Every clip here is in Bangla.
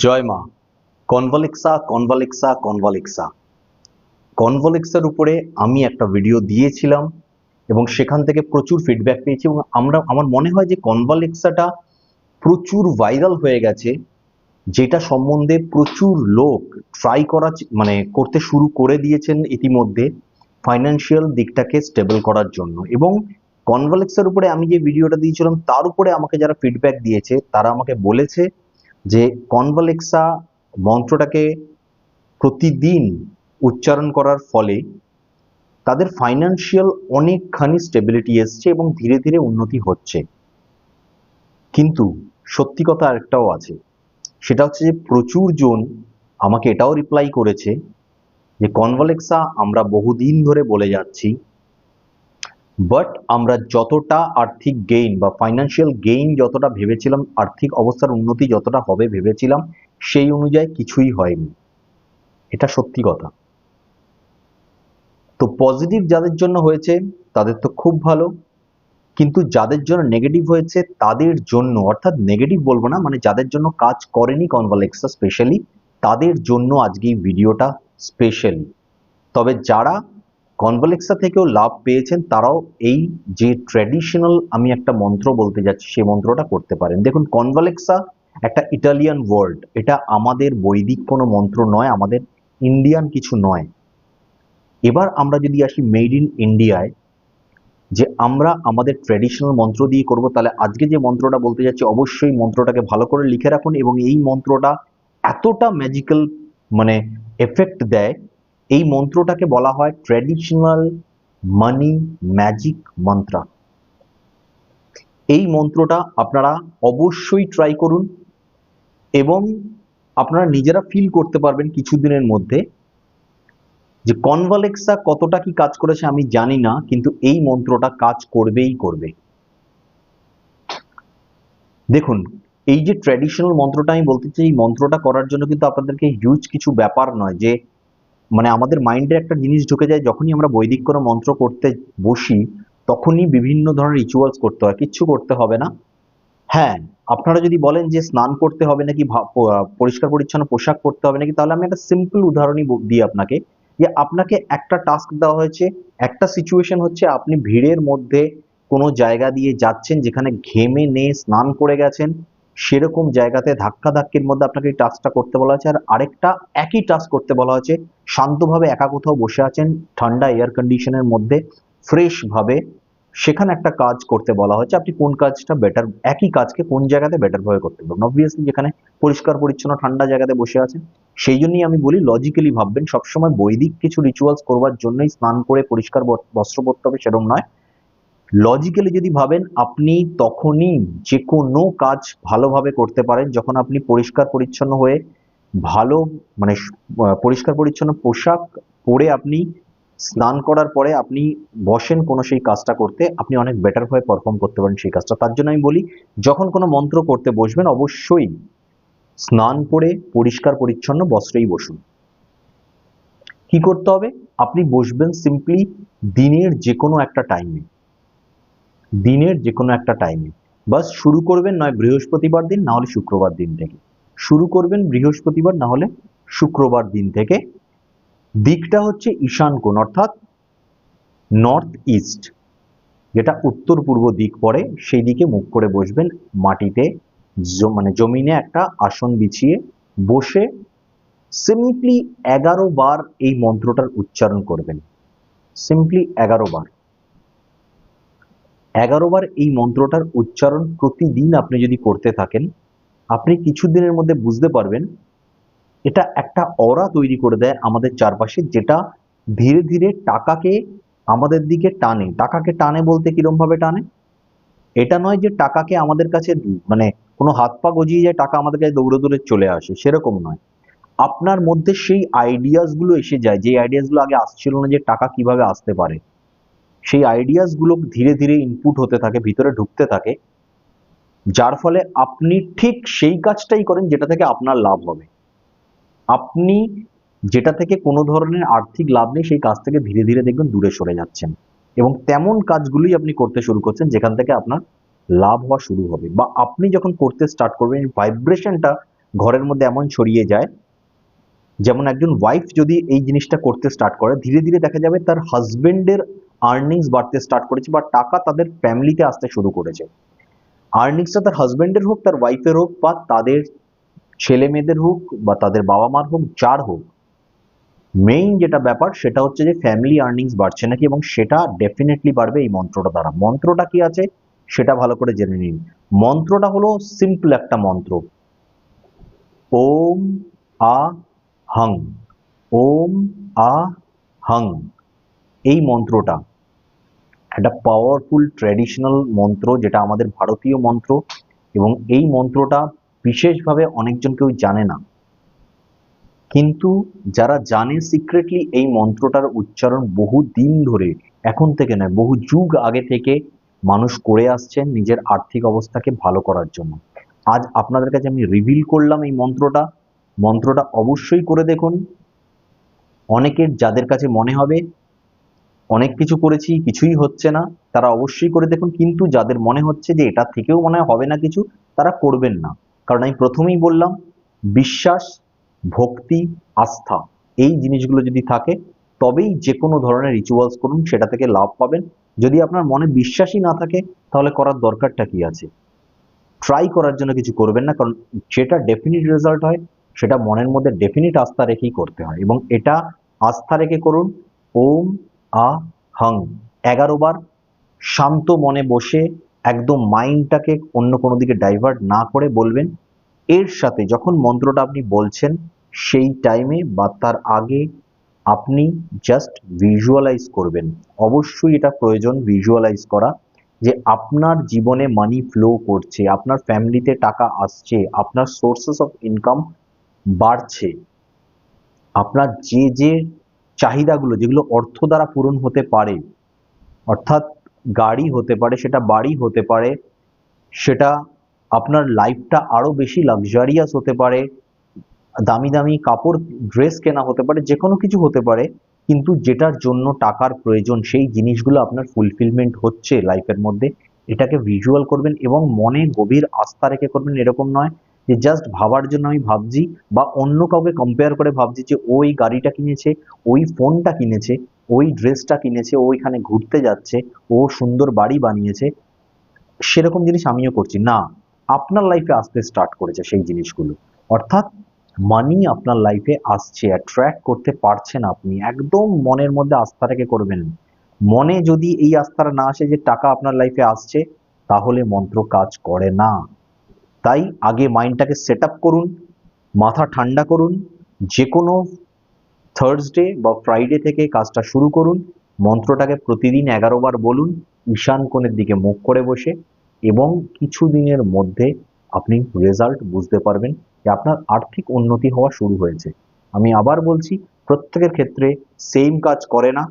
জয় মা। কনভলেক্সা কনভলেক্সা কনভলেক্সা। কনভলেক্সার উপরে আমি একটা ভিডিও দিয়েছিলাম এবং সেখান থেকে প্রচুর ফিডব্যাক পেয়েছি এবং আমরা, আমার মনে হয় যে কনভলেক্সাটা প্রচুর ভাইরাল হয়ে গেছে, যেটা সম্বন্ধে প্রচুর লোক ট্রাই করা মানে করতে শুরু করে দিয়েছেন ইতিমধ্যে ফাইন্যান্সিয়াল দিকটাকে স্টেবল করার জন্য। এবং কনভলেক্সার উপরে আমি যে ভিডিওটা দিয়েছিলাম, তার উপরে আমাকে যারা ফিডব্যাক দিয়েছে, তারা আমাকে বলেছে যে কনভলেক্সা মন্ত্রটাকে প্রতিদিন উচ্চারণ করার ফলে তাদের ফাইন্যান্সিয়াল অনেকখানি স্টেবিলিটি এসছে এবং ধীরে ধীরে উন্নতি হচ্ছে। কিন্তু সত্যি কথা আরেকটাও আছে। সেটা হচ্ছে যে প্রচুর জন আমাকে এটাও রিপ্লাই করেছে যে কনভলেক্সা আমরা বহুদিন ধরে বলে যাচ্ছি বাট আমরা যতটা আর্থিক গেইন বা ফাইন্যান্সিয়াল গেইন যতটা ভেবেছিলাম, আর্থিক অবস্থার উন্নতি যতটা হবে ভেবেছিলাম, সেই অনুযায়ী কিছুই হয়নি। এটা সত্যি কথা। তো পজিটিভ যাদের জন্য হয়েছে, তাদের তো খুব ভালো। কিন্তু যাদের জন্য নেগেটিভ হয়েছে, তাদের জন্য, অর্থাৎ নেগেটিভ বলব না মানে যাদের জন্য কাজ করেনি কনভালেক্সা স্পেশালি তাদের জন্য আজকে এই ভিডিওটা স্পেশালি তবে যারা কনভালেক্সা থেকেও লাভ পেয়েছেন, তারাও এই যে ট্র্যাডিশনাল আমি একটা মন্ত্র বলতে যাচ্ছি, সেই মন্ত্রটা করতে পারেন। দেখুন, কনভালেক্সা একটা ইটালিয়ান ওয়ার্ড। এটা আমাদের বৈদিক কোনো মন্ত্র নয়, আমাদের ইন্ডিয়ান কিছু নয়। এবার আমরা যদি আসি মেড ইন ইন্ডিয়ায়, যে আমরা আমাদের ট্র্যাডিশনাল মন্ত্র দিয়ে করব, তাহলে আজকে যে মন্ত্রটা বলতে যাচ্ছি, অবশ্যই মন্ত্রটাকে ভালো করে লিখে রাখুন এবং এই মন্ত্রটা এতটা ম্যাজিক্যাল মানে এফেক্ট দেয় এই মন্ত্রটাকে বলা হয় ট্র্যাডিশনাল মানি ম্যাজিক মন্ত্র এই মন্ত্রটা আপনারা অবশ্যই ট্রাই করুন এবং আপনারা নিজেরা ফিল করতে পারবেন কিছুদিনের মধ্যে যে কনভালেক্সা কতটা কি কাজ করেছে আমি জানি না, কিন্তু এই মন্ত্রটা কাজ করবেই করবে। দেখুন, এই যে ট্র্যাডিশনাল মন্ত্রটা আমি বলতে চাই, এই মন্ত্রটা করার জন্য কিন্তু আপনাদেরকে হিউজ কিছু ব্যাপার নয় যে মানে আমাদের মাইন্ডে একটা জিনিস ঢুকে যায়, যখনই আমরা বৈদিক কোনো মন্ত্র করতে বসি, তখনই বিভিন্ন ধরনের রিচুয়ালস করতে হয়, কিচ্ছু করতে হবে না। হ্যাঁ আপনারা যদি বলেন যে স্নান করতে হবে নাকি পরিষ্কার পরিচ্ছন্ন পোশাক পরতে হবে নাকি, তাহলে আমি একটা সিম্পল উদাহরণই দিই আপনাকে, যে আপনাকে একটা টাস্ক দেওয়া হয়েছে, একটা সিচুয়েশন হচ্ছে আপনি ভিড়ের মধ্যে কোনো জায়গা দিয়ে যাচ্ছেন যেখানে ঘেমে নে, স্নান করে গেছেন সেরকম জায়গাতে ধাক্কা ধাক্কির মধ্যে আপনাকে এই টাস্কটা করতে বলা হয়েছে। আর আরেকটা একই টাস্ক করতে বলা হয়েছে, শান্তভাবে একা কোথাও বসে আছেন, ঠান্ডা এয়ার কন্ডিশনের মধ্যে ফ্রেশ ভাবে সেখানে একটা কাজ করতে বলা হয়েছে। আপনি কোন কাজটা বেটার একই কাজকে কোন জায়গাতে বেটার ভাবে করতে পারবেন? অবভিয়াসলি যেখানে পরিষ্কার পরিচ্ছন্ন ঠান্ডা জায়গাতে বসে আছেন, সেই জন্যই আমি বলি লজিক্যালি ভাববেন, সবসময় বৈদিক কিছু রিচুয়ালস করবার জন্যই স্নান করে পরিষ্কার বস্ত্র পরতে হবে সেরকম নয়। লজিক্যালি যদি ভাবেন, আপনি তখনই যে কোনো কাজ ভালোভাবে করতে পারেন যখন আপনি পরিষ্কার পরিচ্ছন্ন হয়ে ভালো মানে পরিষ্কার পরিচ্ছন্ন পোশাক পরে আপনি স্নান করার পরে আপনি বসেন কোনো সেই কাজটা করতে, আপনি অনেক বেটার ভাবে পারফর্ম করতে পারেন সেই কাজটা। তার জন্য আমি বলি, যখন কোনো মন্ত্র করতে বসবেন, অবশ্যই স্নান করে পরিষ্কার পরিচ্ছন্ন বস্ত্রেই বসুন। কি করতে হবে? আপনি বসবেন সিম্পলি দিনের যে কোনো একটা টাইমে দিনের যে কোনো একটা টাইমে বাস শুরু করবেন নয় বৃহস্পতিবার দিন না হলে শুক্রবার দিন থেকে। শুরু করবেন বৃহস্পতিবার না হলে শুক্রবার দিন থেকে। দিকটা হচ্ছে ঈশান কোণ, অর্থাৎ নর্থ ইস্ট যেটা উত্তর পূর্ব দিক পড়ে, সেই দিকে মুখ করে বসবেন, মাটিতে মানে জমিনে একটা আসন বিছিয়ে বসে সিম্পলি এগারো বার এই মন্ত্রটার উচ্চারণ করবেন। সিম্পলি এগারো বার। এগারো বার এই মন্ত্রটার উচ্চারণ প্রতিদিন আপনি যদি করতে থাকেন, আপনি কিছুদিনের মধ্যে বুঝতে পারবেন এটা একটা অরা তৈরি করে দেয় আমাদের চারপাশে যেটা ধীরে ধীরে টাকাকে আমাদের দিকে টানে। টাকাকে টানে বলতে কিরম ভাবে টানে? এটা নয় যে টাকাকে আমাদের কাছে মানে কোনো হাত পা গজিয়ে যায়, টাকা আমাদের কাছে দৌড়ে দৌড়ে চলে আসে, সেরকম নয়। আপনার মধ্যে সেই আইডিয়াসগুলো এসে যায় যে আইডিয়াসগুলো আগে আসছিল না যে টাকা কীভাবে আসতে পারে। সেই আইডিয়াসগুলো ধীরে ধীরে ইনপুট হতে থাকে, ভিতরে ঢুকতে থাকে, যার ফলে আপনি ঠিক সেই কাজটাই করেন যেটা থেকে আপনার লাভ হবে। আপনি যেটা থেকে কোনো ধরনের আর্থিক লাভ নেই, সেই কাজ থেকে ধীরে ধীরে দেখবেন দূরে সরে যাচ্ছেন এবং তেমন কাজগুলোই আপনি করতে শুরু করছেন যেখান থেকে আপনার লাভ হওয়া শুরু হবে বা আপনি যখন করতে স্টার্ট করবেন ভাইব্রেশনটা ঘরের মধ্যে এমন ছড়িয়ে যায়, যেমন একজন ওয়াইফ যদি এই জিনিসটা করতে স্টার্ট করে, ধীরে ধীরে দেখা যাবে তার হাজবেন্ডের আর্নিংস বাড়তে স্টার্ট করেছে বা টাকা তাদের ফ্যামিলিতে আসতে শুরু করেছে। আর্নিংসটা তার হাজবেন্ডের হোক, তার ওয়াইফের হোক বা তাদের ছেলে মেয়েদের হোক বা তাদের বাবা মার হোক, যার হোক। মেইন যেটা ব্যাপার সেটা হচ্ছে যে ফ্যামিলি আর্নিংস বাড়ছে নাকি এবং সেটা ডেফিনেটলি বাড়বে এই মন্ত্রটা দ্বারা। মন্ত্রটা কি আছে সেটা ভালো করে জেনে নিন। মন্ত্রটা হলো সিম্পল একটা মন্ত্র। ওম আ হং। ওম আ হং। এই মন্ত্রটা একটা পাওয়ারফুল ট্র্যাডিশনাল মন্ত্র যেটা আমাদের ভারতীয় মন্ত্র এবং এই মন্ত্রটা বিশেষভাবে অনেকজন কেউ জানে না। কিন্তু যারা জানে সিক্রেটলি এই মন্ত্রটার উচ্চারণ বহু দিন ধরে, এখন থেকে নয়, বহু যুগ আগে থেকে মানুষ করে আসছেন নিজের আর্থিক অবস্থাকে ভালো করার জন্য। আজ আপনাদের কাছে আমি রিভিল করলাম এই মন্ত্রটা। মন্ত্রটা অবশ্যই করে দেখুন। অনেকের, যাদের কাছে মনে হবে অনেক কিছু করেছি, কিছুই হচ্ছে না। তারা অবশ্যই করে দেখুন, কিন্তু যাদের মনে হচ্ছে যে এটা থেকেও মনে হবে না কিছু, তারা করবেন না। কারণ আমি প্রথমেই বললাম, বিশ্বাস, ভক্তি, আস্থা, এই জিনিসগুলো যদি থাকে, তবেই যে কোনো ধরনের রিচুয়ালস করুন, সেটা থেকে লাভ পাবেন। যদি আপনার মনে বিশ্বাসই না থাকে, তাহলে করার দরকারটা কি আছে? ট্রাই করার জন্য কিছু করবেন না, কারণ যেটা ডেফিনিট রেজাল্ট হয়, সেটা মনের মধ্যে ডেফিনিট আস্থা রেখেই করতে হয়। এবং এটা আস্থা রেখে করুন, ওম আ, হং। এগারো বার শান্ত মনে বসে একদম মাইন্ডটাকে অন্য কোনো দিকে ডাইভার্ট না করে বলবেন। এর সাথে যখন মন্ত্রটা আপনি বলছেন, সেই টাইমে বা তার আগে আপনি জাস্ট ভিজুয়ালাইজ করবেন। অবশ্যই এটা প্রয়োজন ভিজুয়ালাইজ করা যে আপনার জীবনে মানি ফ্লো করছে, আপনার ফ্যামিলিতে টাকা আসছে, আপনার সোর্সেস অফ ইনকাম বাড়ছে। আপনার যে যে চাহিদাগুলো, যেগুলো অর্থ দ্বারা পূরণ হতে পারে, অর্থাৎ গাড়ি হতে পারে, সেটা বাড়ি হতে পারে, সেটা আপনার লাইফটা আরও বেশি লাক্সারিয়াস হতে পারে, দামি দামি কাপড় ড্রেস কেনা হতে পারে যে কোনো কিছু হতে পারে, কিন্তু যেটার জন্য টাকার প্রয়োজন, সেই জিনিসগুলো আপনার ফুলফিলমেন্ট হচ্ছে লাইফের মধ্যে, এটাকে ভিজুয়াল করবেন এবং মনে গভীর আস্থা রেখে করবেন, এরকম নয় যে জাস্ট ভাবার জন্য আমি ভাবছি বা অন্য কাউকে কম্পেয়ার করে ভাবছি যে ওই গাড়িটা কিনেছে, ওই ফোনটা কিনেছে, ওই ড্রেসটা কিনেছে, ও এখানে ঘুরতে যাচ্ছে, ও সুন্দর বাড়ি বানিয়েছে, সেরকম জিনিস আমিও করছি। না, আপনার লাইফে আসতে স্টার্ট করেছে সেই জিনিসগুলো। অর্থাৎ মানি আপনার লাইফে আসছে অ্যাট্রাক্ট করতে পারছেন আপনি, একদম মনের মধ্যে আস্থাটাকে করবেন মনে যদি এই আস্থাটা না আসে যে টাকা আপনার লাইফে আসছে, তাহলে মন্ত্র কাজ করে না। তাই আগে মাইন্ডটাকে সেট করুন, মাথা ঠান্ডা করুন যে কোনো থার্সডে বা ফ্রাইডে থেকে কাজটা শুরু করুন, মন্ত্রটাকে প্রতিদিন এগারো বার বলুন, ঈশান কোণের দিকে মুখ করে বসে এবং কিছু দিনের মধ্যে আপনি রেজাল্ট বুঝতে পারবেন যে আপনার আর্থিক উন্নতি হওয়া শুরু হয়েছে। আমি আবার বলছি, প্রত্যেকের ক্ষেত্রে সেম কাজ করে না।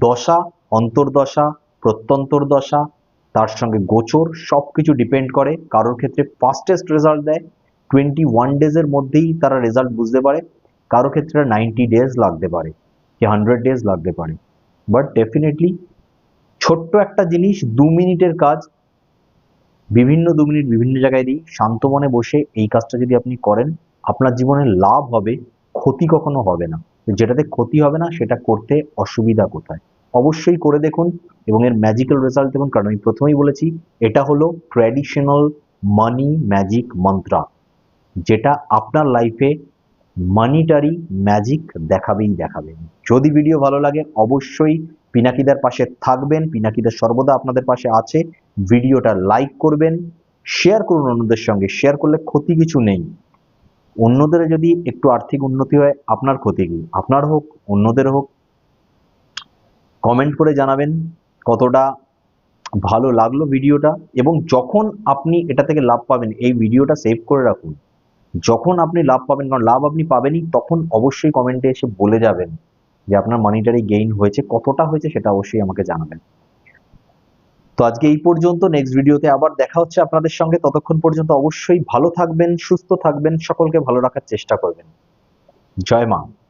দশা, অন্তর্দশা প্রত্যন্তর দশা তার সঙ্গে গোচর সব কিছু ডিপেন্ড করে, কারোর ক্ষেত্রে ফাস্টেস্ট রেজাল্ট দেয় টোয়েন্টি ওয়ান ডেজের মধ্যেই তারা রেজাল্ট বুঝতে পারে কারও ক্ষেত্রে নাইনটি ডেজ লাগতে পারে, কি হান্ড্রেড ডেজ লাগতে পারে। বাট ডেফিনেটলি ছোট্ট একটা জিনিস দু মিনিটের কাজ, বিভিন্ন দু মিনিট বিভিন্ন জায়গায় দিই, শান্ত মনে বসে এই কাজটা যদি আপনি করেন, আপনার জীবনে লাভ হবে, ক্ষতি কখনো হবে না। যেটাতে ক্ষতি হবে না, সেটা করতে অসুবিধা কোথায়? অবশ্যই করে দেখুন এবং এর ম্যাজিক্যাল রেজাল্ট দেখুন। কারণ আমি প্রথমেই বলেছি, এটা হলো ট্র্যাডিশনাল মানি ম্যাজিক মন্ত্রা যেটা আপনার লাইফে মানিটারি ম্যাজিক দেখাবেই দেখাবে। যদি ভিডিও ভালো লাগে, অবশ্যই পিনাকিদার পাশে থাকবেন, পিনাকিদা সর্বদা আপনাদের পাশে আছে। ভিডিওটা লাইক করবেন শেয়ার করুন অন্যদের সঙ্গে। শেয়ার করলে ক্ষতি কিছু নেই। অন্যদের যদি একটু আর্থিক উন্নতি হয়, আপনার ক্ষতি কি আপনার হোক, অন্যদের হোক কমেন্ট করে জানাবেন কতটা ভালো লাগল ভিডিওটা এবং যখন আপনি এটা থেকে লাভ পাবেন, এই ভিডিওটা সেভ করে রাখুন। যখন আপনি লাভ পাবেন, কারণ লাভ আপনি পাবেনই, তখন অবশ্যই কমেন্টে এসে বলে যাবেন যে আপনার মানিটারি গেইন হয়েছে, কতটা হয়েছে সেটা অবশ্যই আমাকে জানাবেন। তো আজকে এই পর্যন্ত নেক্সট ভিডিওতে আবার দেখা হচ্ছে আপনাদের সঙ্গে। ততক্ষণ পর্যন্ত অবশ্যই ভালো থাকবেন, সুস্থ থাকবেন, সকলকে ভালো রাখার চেষ্টা করবেন। জয় মা।